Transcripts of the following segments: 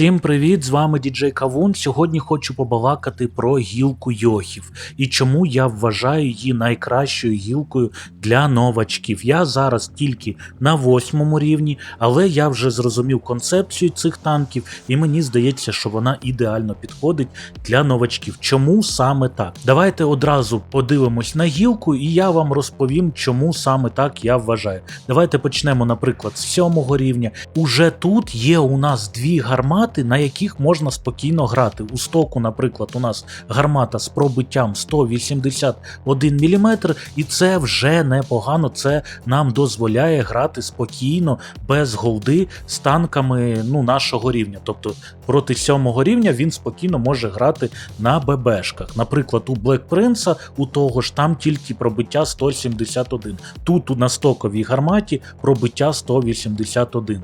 Всім привіт! З вами діджей Кавун. Сьогодні хочу побалакати про гілку йохів і чому я вважаю її найкращою гілкою для новачків. Я зараз тільки на восьмому рівні, але я вже зрозумів концепцію цих танків, і мені здається, що вона ідеально підходить для новачків. Чому саме так? Давайте одразу подивимось на гілку, і я вам розповім, чому саме так я вважаю. Давайте почнемо, наприклад, з сьомого рівня. Уже тут є у нас дві гармати, на яких можна спокійно грати. У стоку, наприклад, у нас гармата з пробиттям 181 мм, і це вже непогано. Це нам дозволяє грати спокійно, без голди з танками ну, нашого рівня. Тобто проти сьомого рівня він спокійно може грати на ББшках. Наприклад, у Black Prince, у того ж там тільки пробиття 171. Тут на стоковій гарматі пробиття 181.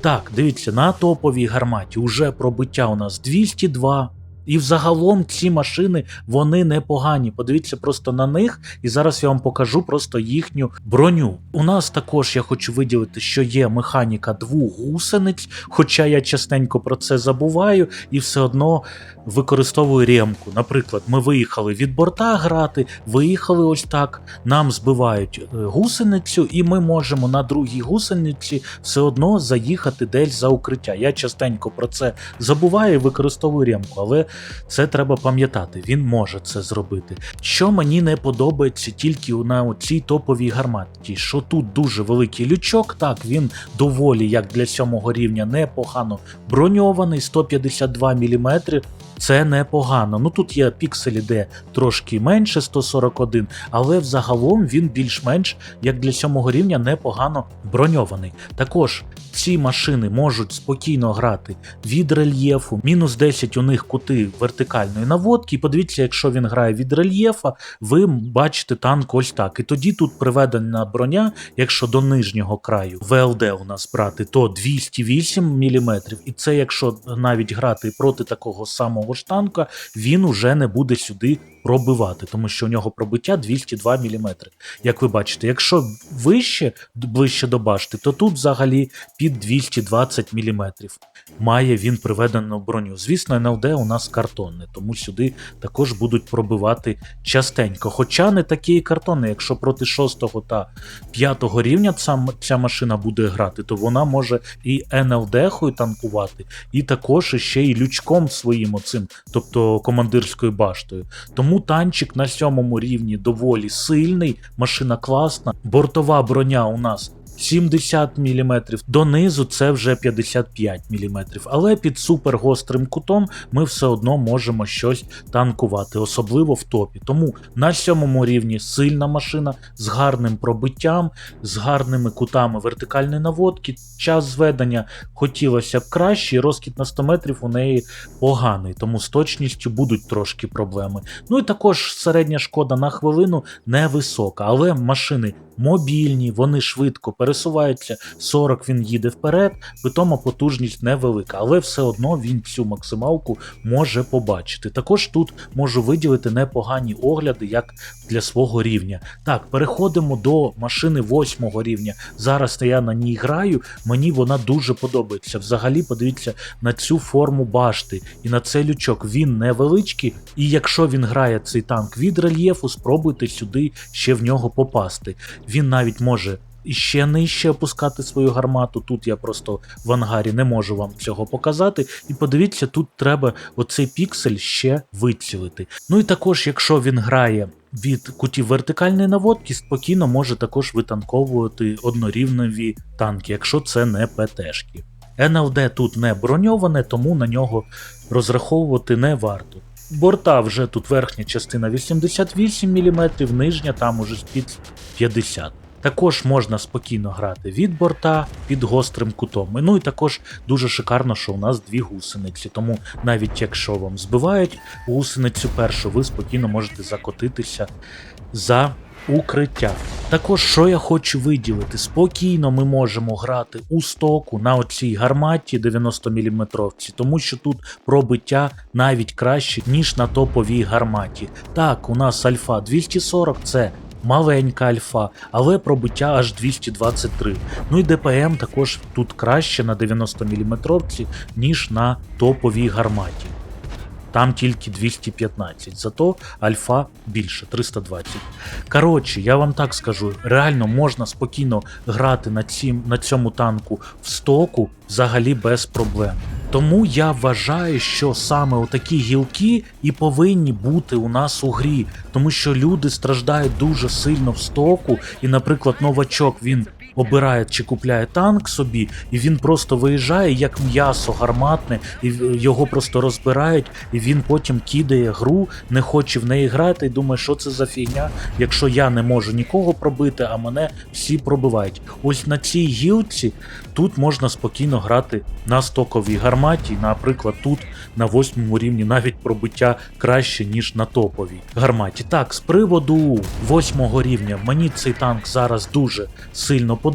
Так, дивіться, на топовій гарматі вже пробиття у нас 202. І взагалом ці машини вони непогані. Подивіться просто на них, і зараз я вам покажу просто їхню броню. У нас також я хочу виділити, що є механіка двох гусениць, хоча я частенько про це забуваю і все одно використовую ремку. Наприклад, ми виїхали від борта грати, виїхали ось так. Нам збивають е, гусеницю, і ми можемо на другій гусениці все одно заїхати десь за укриття. Я частенько про це забуваю і використовую ремку, але це треба пам'ятати. Він може це зробити. Що мені не подобається тільки на цій топовій гарматі, що тут дуже великий лючок, так він доволі, як для сьомого рівня, непогано броньований, 152 мм. Це непогано. Ну тут є пікселі, де трошки менше 141, але взагалом він більш-менш, як для сьомого рівня, непогано броньований. Також ці машини можуть спокійно грати від рельєфу, мінус 10 у них кути вертикальної наводки. І подивіться, якщо він грає від рельєфа, ви бачите танк ось так. І тоді тут приведена броня, якщо до нижнього краю ВЛД у нас брати, то 208 мм. І це якщо навіть грати проти такого самого ж танка, він уже не буде сюди пробивати, тому що у нього пробиття 202 мм. Як ви бачите, якщо вище, ближче до башти, то тут взагалі під 220 мм має він приведену броню. Звісно, НЛД у нас картонне, тому сюди також будуть пробивати частенько. Хоча не такі картонні, якщо проти 6 та 5 рівня ця машина буде грати, то вона може і НЛД-хою танкувати, і також ще й лючком своїм оцим, тобто командирською баштою. Тому танчик на сьомому рівні доволі сильний, машина класна, бортова броня у нас. 70 мм, донизу це вже 55 мм, але під супергострим кутом ми все одно можемо щось танкувати, особливо в топі. Тому на сьомому рівні сильна машина з гарним пробиттям, з гарними кутами вертикальної наводки. Час зведення хотілося б краще, і розкіт на 100 метрів у неї поганий, тому з точністю будуть трошки проблеми. Ну і також середня шкода на хвилину невисока, але машини мобільні, вони швидко пересуваються, 40 він їде вперед, питома потужність невелика, але все одно він цю максималку може побачити. Також тут можу виділити непогані огляди, як для свого рівня. Так, переходимо до машини 8 рівня. Зараз я на ній граю, мені вона дуже подобається. Взагалі, подивіться на цю форму башти і на цей лючок. Він невеличкий, і якщо він грає цей танк від рельєфу, спробуйте сюди ще в нього попасти. Він навіть може іще нижче опускати свою гармату. Тут я просто в ангарі не можу вам цього показати. І подивіться, тут треба оцей піксель ще вицілити. Ну і також, якщо він грає. Від кутів вертикальної наводки спокійно може також витанковувати однорівневі танки, якщо це не ПТшки. НЛД тут не броньоване, тому на нього розраховувати не варто. Борта вже тут верхня частина 88 мм, нижня там уже під 50 також можна спокійно грати від борта під гострим кутом. Ну і також дуже шикарно, що у нас дві гусениці. Тому навіть якщо вам збивають гусеницю першу, ви спокійно можете закотитися за укриття. Також, що я хочу виділити, спокійно ми можемо грати у стоку на оцій гарматі 90 мм, тому що тут пробиття навіть краще, ніж на топовій гарматі. Так, у нас альфа 240 це маленька альфа, але пробиття аж 223. Ну і ДПМ також тут краще на 90 мм, ніж на топовій гарматі. Там тільки 215, зато альфа більше 320. Коротше, я вам так скажу, реально можна спокійно грати на, цім, на цьому танку в стоку взагалі без проблем. Тому я вважаю, що саме отакі гілки і повинні бути у нас у грі, тому що люди страждають дуже сильно в стоку, і, наприклад, новачок він обирає чи купляє танк собі, і він просто виїжджає як м'ясо гарматне, і його просто розбирають, і він потім кидає гру, не хоче в неї грати, і думає, що це за фігня, якщо я не можу нікого пробити, а мене всі пробивають. Ось на цій гілці тут можна спокійно грати на стоковій гарматі. Наприклад, тут на восьмому рівні навіть пробиття краще, ніж на топовій гарматі. Так, з приводу восьмого рівня, мені цей танк зараз дуже сильно подобається,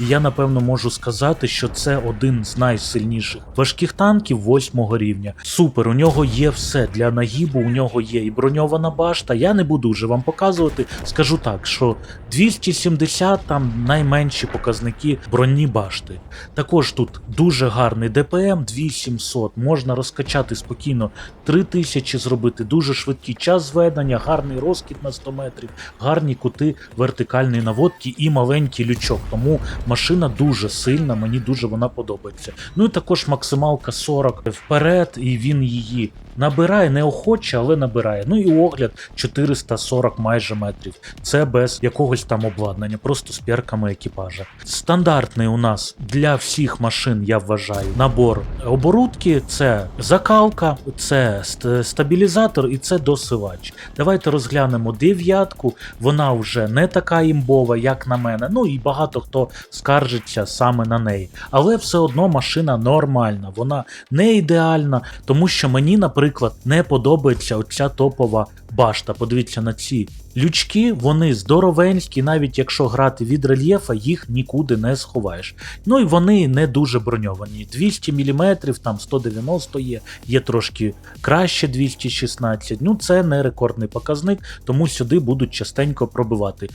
і я напевно можу сказати, що це один з найсильніших важких танків восьмого рівня. Супер, у нього є все для нагібу, у нього є і броньована башта. Я не буду вже вам показувати. Скажу так, що 270 там найменші показники броні башти. Також тут дуже гарний ДПМ 2700, можна розкачати спокійно 3000 зробити, дуже швидкий час зведення, гарний розкид на 100 метрів, гарні кути вертикальної наводки і маленький лючок. Тому машина дуже сильна, мені дуже вона подобається. Ну і також максималка 40 вперед, і він її набирає неохоче, але набирає. Ну і огляд 440 майже метрів. Це без якогось там обладнання, просто з перками екіпажа. Стандартний у нас для всіх машин, я вважаю, набор оборудки це закалка, це стабілізатор і це досивач. Давайте розглянемо дев'ятку. Вона вже не така імбова, як на мене. Ну і багато хто скаржиться саме на неї. Але все одно машина нормальна, вона не ідеальна, тому що мені, наприклад, не подобається оця топова башта. Подивіться на ці лючки, вони здоровенські, навіть якщо грати від рельєфа, їх нікуди не сховаєш. Ну і вони не дуже броньовані. 200 мм, там 190 є, є трошки краще 216. Ну це не рекордний показник, тому сюди будуть частенько пробивати.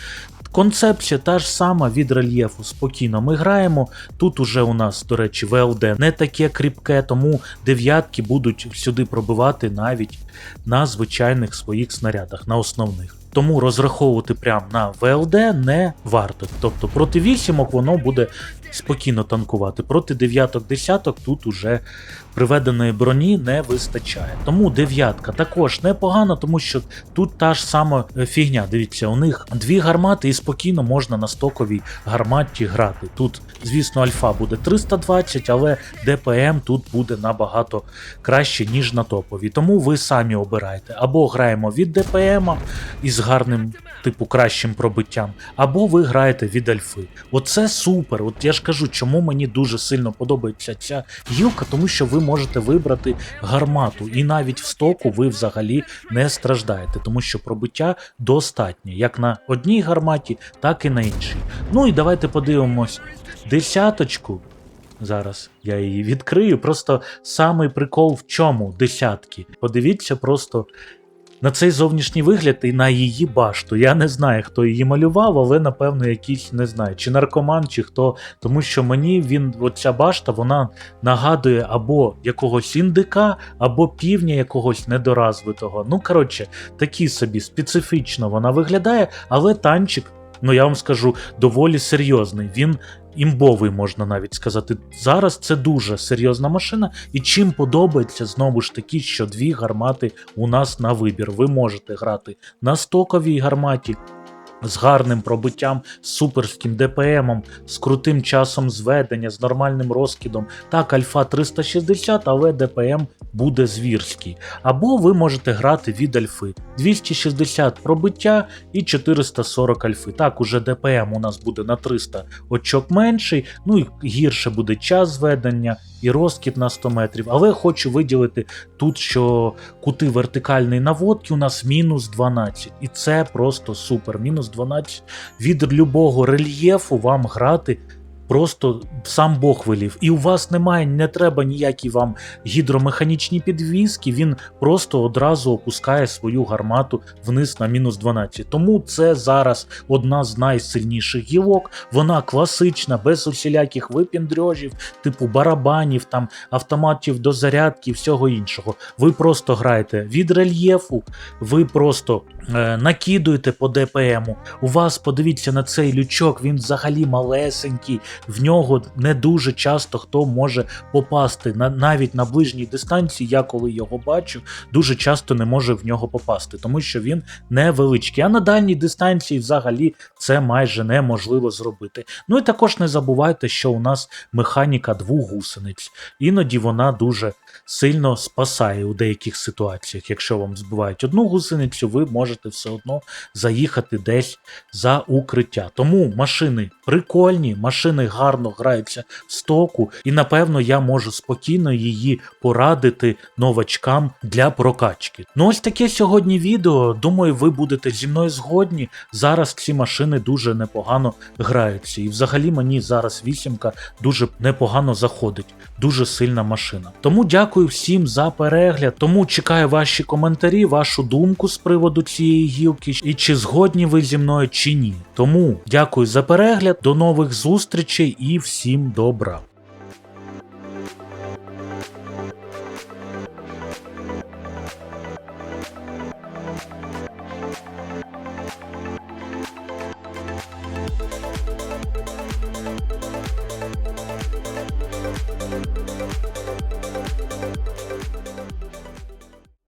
Концепція та ж сама від рельєфу. Спокійно ми граємо. Тут уже у нас, до речі, ВЛД не таке кріпке, тому дев'ятки будуть сюди пробивати навіть на звичайних своїх снарядах, на основних. Тому розраховувати прямо на ВЛД не варто. Тобто проти вісімок воно буде спокійно танкувати. Проти дев'яток десяток тут уже приведеної броні не вистачає. Тому дев'ятка також непогано, тому що тут та ж сама е, фігня. Дивіться, у них дві гармати, і спокійно можна на стоковій гарматі грати. Тут, звісно, альфа буде 320, але ДПМ тут буде набагато краще, ніж на топовій. Тому ви самі обираєте. Або граємо від ДПМ із гарним, типу, кращим пробиттям, або ви граєте від альфи. Оце супер. От я ж кажу, чому мені дуже сильно подобається ця гілка, тому що ви можете вибрати гармату, і навіть в стоку ви взагалі не страждаєте, тому що пробиття достатнє як на одній гарматі, так і на іншій. Ну і давайте подивимось десяточку. Зараз я її відкрию. Просто самий прикол в чому десятки. Подивіться просто на цей зовнішній вигляд і на її башту. Я не знаю, хто її малював, але напевно якийсь не знаю, чи наркоман, чи хто. Тому що мені він, оця башта, вона нагадує або якогось індика, або півня якогось недоразвитого. Ну, коротше, такі собі специфічно вона виглядає, але танчик. Ну, я вам скажу, доволі серйозний. Він імбовий, можна навіть сказати. Зараз це дуже серйозна машина, і чим подобається знову ж таки, що дві гармати у нас на вибір. Ви можете грати на стоковій гарматі. З гарним пробиттям, з суперським ДПМом, з крутим часом зведення, з нормальним розкидом. Так, альфа 360, але ДПМ буде звірський. Або ви можете грати від альфи. 260 пробиття і 440 альфи. Так, уже ДПМ у нас буде на 300 очок менший, ну і гірше буде час зведення і розкид на 100 метрів. Але хочу виділити тут, що кути вертикальної наводки у нас мінус 12. І це просто супер. Мінус 12 від любого рельєфу вам грати просто сам Бог велів. І у вас немає, не треба ніякі вам гідромеханічні підвіски, він просто одразу опускає свою гармату вниз на мінус 12. Тому це зараз одна з найсильніших гілок. Вона класична, без усіляких випіндрьожів, типу барабанів, там автоматів до зарядки і всього іншого. Ви просто граєте від рельєфу, ви просто е, накидуєте по ДПМу. У вас подивіться на цей лючок, він взагалі малесенький, в нього не дуже часто хто може попасти. На, навіть на ближній дистанції, я коли його бачу, дуже часто не може в нього попасти, тому що він невеличкий. А на дальній дистанції взагалі це майже неможливо зробити. Ну і також не забувайте, що у нас механіка двох гусениць. Іноді вона дуже сильно спасає у деяких ситуаціях. Якщо вам збивають одну гусеницю, ви можете все одно заїхати десь за укриття. Тому машини прикольні, машини гарно граються в стоку, і напевно я можу спокійно її порадити новачкам для прокачки. Ну ось таке сьогодні відео. Думаю, ви будете зі мною згодні. Зараз ці машини дуже непогано граються. І взагалі мені зараз вісімка дуже непогано заходить. Дуже сильна машина. Тому дякую всім за перегляд. Тому чекаю ваші коментарі, вашу думку з приводу цієї гілки, і чи згодні ви зі мною, чи ні. Тому дякую за перегляд, до нових зустрічей і всім добра.